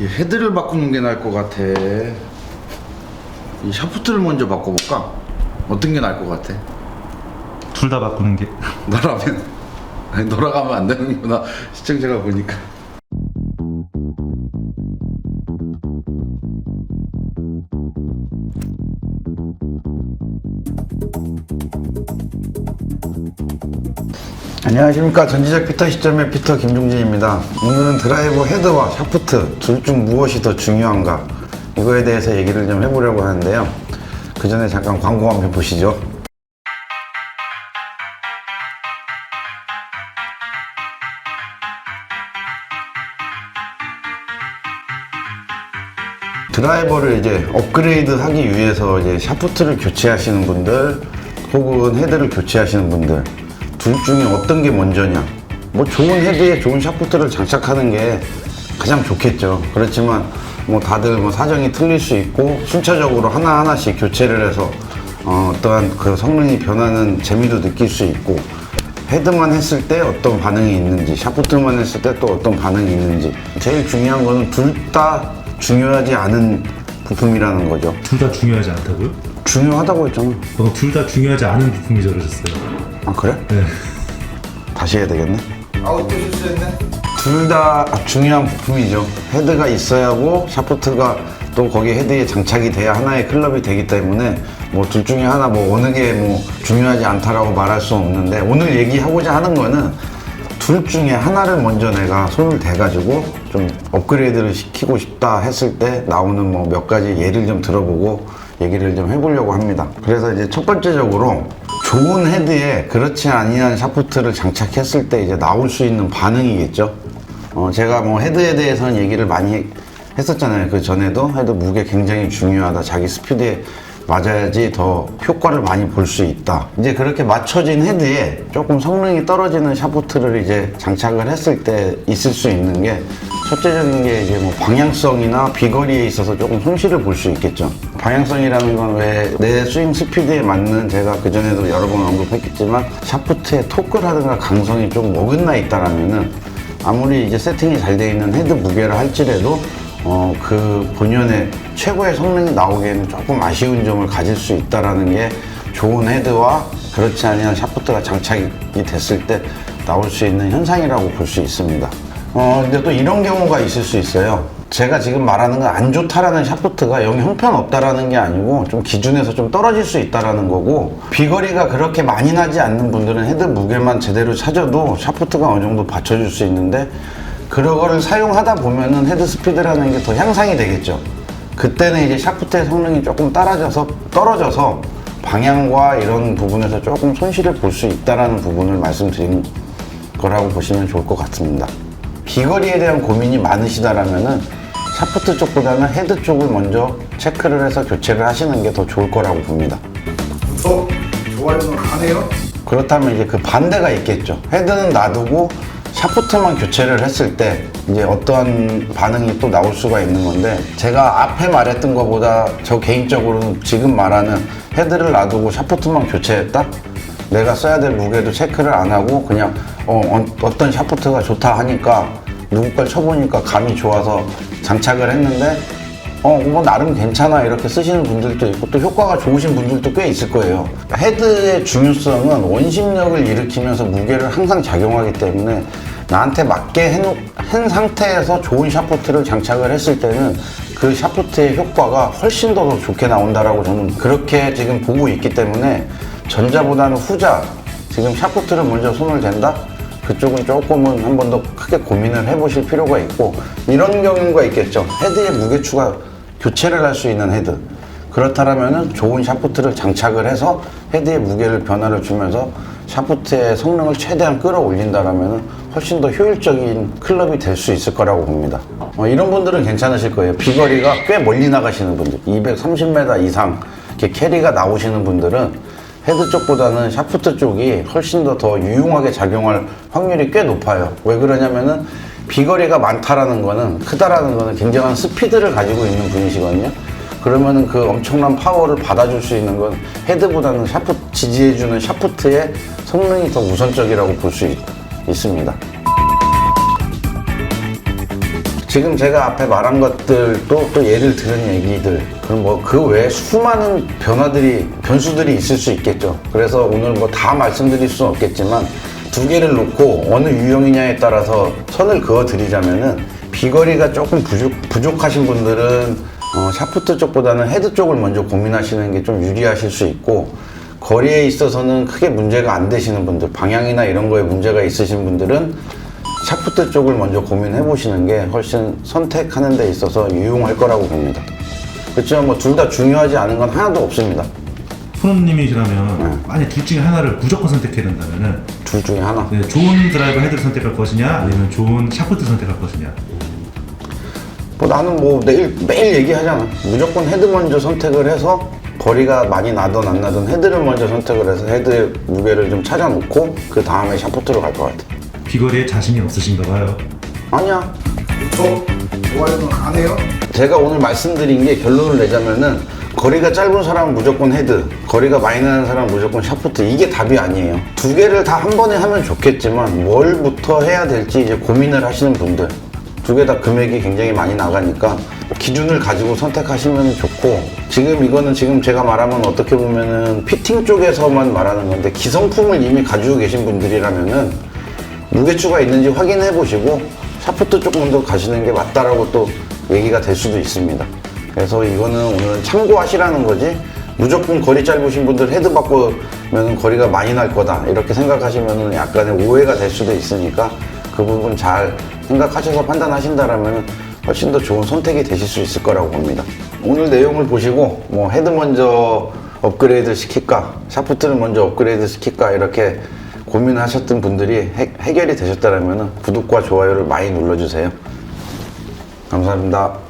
이 헤드를 바꾸는 게 나을 것 같아. 이 샤프트를 먼저 바꿔볼까? 어떤 게 나을 것 같아? 둘 다 바꾸는 게 너라면 아니 너라가면 안 되는구나 시청자가 보니까. 안녕하십니까. 전지적 피터 시점의 피터 김종진입니다. 오늘은 드라이버 헤드와 샤프트 둘 중 무엇이 더 중요한가? 이거에 대해서 얘기를 좀 해보려고 하는데요. 그 전에 잠깐 광고 한번 보시죠. 드라이버를 이제 업그레이드 하기 위해서 이제 샤프트를 교체하시는 분들 혹은 헤드를 교체하시는 분들 둘 중에 어떤 게 먼저냐? 뭐 좋은 헤드에 좋은 샤프트를 장착하는 게 가장 좋겠죠. 그렇지만 뭐 다들 뭐 사정이 틀릴 수 있고 순차적으로 하나하나씩 교체를 해서 어, 어떠한 그 성능이 변하는 재미도 느낄 수 있고 헤드만 했을 때 어떤 반응이 있는지 샤프트만 했을 때 또 어떤 반응이 있는지. 제일 중요한 거는 둘 다 중요하지 않은 부품이라는 거죠. 둘 다 중요하지 않다고요? 중요하다고 했잖아 방금 둘다 중요하지 않은 부품이 저러셨어요. 아 그래? 네. 다시 해야 되겠네 아우 또 실수했네. 둘 다 중요한 부품이죠 헤드가 있어야 하고 샤프트가 또 거기 헤드에 장착이 돼야 하나의 클럽이 되기 때문에 뭐 둘 중에 하나 뭐 어느 게 뭐 중요하지 않다라고 말할 수 없는데 오늘 얘기하고자 하는 거는 둘 중에 하나를 먼저 내가 손을 대가지고 좀 업그레이드를 시키고 싶다 했을 때 나오는 뭐 몇 가지 예를 좀 들어보고 얘기를 좀 해보려고 합니다. 그래서 이제 첫 번째적으로 좋은 헤드에 그렇지 아니한 샤프트를 장착했을 때 이제 나올 수 있는 반응이겠죠. 어, 제가 뭐 헤드에 대해서는 얘기를 많이 했었잖아요. 그 전에도 헤드 무게 굉장히 중요하다. 자기 스피드에 맞아야지 더 효과를 많이 볼 수 있다. 이제 그렇게 맞춰진 헤드에 조금 성능이 떨어지는 샤프트를 이제 장착을 했을 때 있을 수 있는 게 첫째적인 게 이제 뭐 방향성이나 비거리에 있어서 조금 손실을 볼 수 있겠죠. 방향성이라는 건 왜 내 스윙 스피드에 맞는 제가 그전에도 여러 번 언급했겠지만 샤프트의 토크라든가 강성이 좀 어긋나 있다라면은 아무리 이제 세팅이 잘 되어 있는 헤드 무게를 할지라도 어, 그 본연의 최고의 성능이 나오기에는 조금 아쉬운 점을 가질 수 있다라는 게 좋은 헤드와 그렇지 않은 샤프트가 장착이 됐을 때 나올 수 있는 현상이라고 볼 수 있습니다. 어, 근데 또 이런 경우가 있을 수 있어요. 제가 지금 말하는 건 안 좋다라는 샤프트가 영 형편없다라는 게 아니고 좀 기준에서 좀 떨어질 수 있다라는 거고 비거리가 그렇게 많이 나지 않는 분들은 헤드 무게만 제대로 찾아도 샤프트가 어느 정도 받쳐줄 수 있는데 그거를 사용하다 보면은 헤드 스피드라는 게 더 향상이 되겠죠. 그때는 이제 샤프트의 성능이 조금 따라져서 떨어져서 방향과 이런 부분에서 조금 손실을 볼 수 있다라는 부분을 말씀드린 거라고 보시면 좋을 것 같습니다. 비거리에 대한 고민이 많으시다라면은 샤프트 쪽보다는 헤드 쪽을 먼저 체크를 해서 교체를 하시는 게 더 좋을 거라고 봅니다. 어? 좋아요는 안 해요? 그렇다면 이제 그 반대가 있겠죠. 헤드는 놔두고 샤프트만 교체를 했을 때 이제 어떠한 반응이 또 나올 수가 있는 건데 제가 앞에 말했던 것보다 저 개인적으로는 지금 말하는 헤드를 놔두고 샤프트만 교체했다? 내가 써야 될 무게도 체크를 안 하고 그냥 어, 떤 샤프트가 좋다 하니까 누구 걸 쳐보니까 감이 좋아서 장착을 했는데 어, 뭐 나름 괜찮아 이렇게 쓰시는 분들도 있고 또 효과가 좋으신 분들도 꽤 있을 거예요. 헤드의 중요성은 원심력을 일으키면서 무게를 항상 작용하기 때문에 나한테 맞게 해놓, 한 상태에서 좋은 샤프트를 장착을 했을 때는 그 샤프트의 효과가 훨씬 더 좋게 나온다라고 저는 그렇게 지금 보고 있기 때문에 전자보다는 후자 지금 샤프트를 먼저 손을 댄다? 그쪽은 조금은 한 번 더 크게 고민을 해보실 필요가 있고 이런 경우가 있겠죠. 헤드의 무게추가 교체를 할 수 있는 헤드. 그렇다면은 좋은 샤프트를 장착을 해서 헤드의 무게를 변화를 주면서 샤프트의 성능을 최대한 끌어올린다라면은 훨씬 더 효율적인 클럽이 될 수 있을 거라고 봅니다. 어, 이런 분들은 괜찮으실 거예요. 비거리가 꽤 멀리 나가시는 분들, 230m 이상 이렇게 캐리가 나오시는 분들은 헤드 쪽보다는 샤프트 쪽이 훨씬 더 더 유용하게 작용할 확률이 꽤 높아요. 왜 그러냐면은 비거리가 많다라는 거는 크다라는 거는 굉장한 스피드를 가지고 있는 분이시거든요. 그러면은 그 엄청난 파워를 받아줄 수 있는 건 헤드보다는 샤프 지지해주는 샤프트의 성능이 더 우선적이라고 볼 수 있습니다. 지금 제가 앞에 말한 것들도 또 예를 들은 얘기들 그럼 뭐 그 외에 수많은 변화들이 변수들이 있을 수 있겠죠. 그래서 오늘 뭐 다 말씀드릴 수는 없겠지만 두 개를 놓고 어느 유형이냐에 따라서 선을 그어 드리자면은 비거리가 조금 부족, 부족하신 분들은 어, 샤프트 쪽보다는 헤드 쪽을 먼저 고민하시는 게 좀 유리하실 수 있고 거리에 있어서는 크게 문제가 안 되시는 분들 방향이나 이런 거에 문제가 있으신 분들은 샤프트 쪽을 먼저 고민해 보시는 게 훨씬 선택하는 데 있어서 유용할 거라고 봅니다. 그렇지만 뭐 둘 다 중요하지 않은 건 하나도 없습니다. 프로님이시라면 만약 둘 중에 하나를 무조건 선택해야 된다면은 둘 중에 하나. 네, 좋은 드라이버 헤드를 선택할 것이냐 아니면 좋은 샤프트 선택할 것이냐 뭐 나는 뭐 매일 매일 얘기하잖아. 무조건 헤드 먼저 선택을 해서 거리가 많이 나든 안 나든 헤드를 먼저 선택을 해서 헤드 무게를 좀 찾아놓고 그 다음에 샤프트로 갈 것 같아. 비거리에 자신이 없으신가 봐요 아니야. 구독, 좋아요는 안 해요? 제가 오늘 말씀드린 게 결론을 내자면은 거리가 짧은 사람은 무조건 헤드, 거리가 많이 나는 사람은 무조건 샤프트 이게 답이 아니에요. 두 개를 다 한 번에 하면 좋겠지만 뭘부터 해야 될지 이제 고민을 하시는 분들 두 개 다 금액이 굉장히 많이 나가니까 기준을 가지고 선택하시면 좋고 지금 이거는 지금 제가 말하면 어떻게 보면은 피팅 쪽에서만 말하는 건데 기성품을 이미 가지고 계신 분들이라면은 무게추가 있는지 확인해 보시고 샤프트 쪽 먼저 가시는 게 맞다라고 또 얘기가 될 수도 있습니다. 그래서 이거는 오늘 참고하시라는 거지 무조건 거리 짧으신 분들 헤드 바꾸면 거리가 많이 날 거다 이렇게 생각하시면 약간의 오해가 될 수도 있으니까 그 부분 잘 생각하셔서 판단하신다라면 훨씬 더 좋은 선택이 되실 수 있을 거라고 봅니다. 오늘 내용을 보시고 뭐 헤드 먼저 업그레이드 시킬까 샤프트를 먼저 업그레이드 시킬까 이렇게 고민하셨던 분들이 해, 해결이 되셨다면 구독과 좋아요를 많이 눌러주세요. 감사합니다.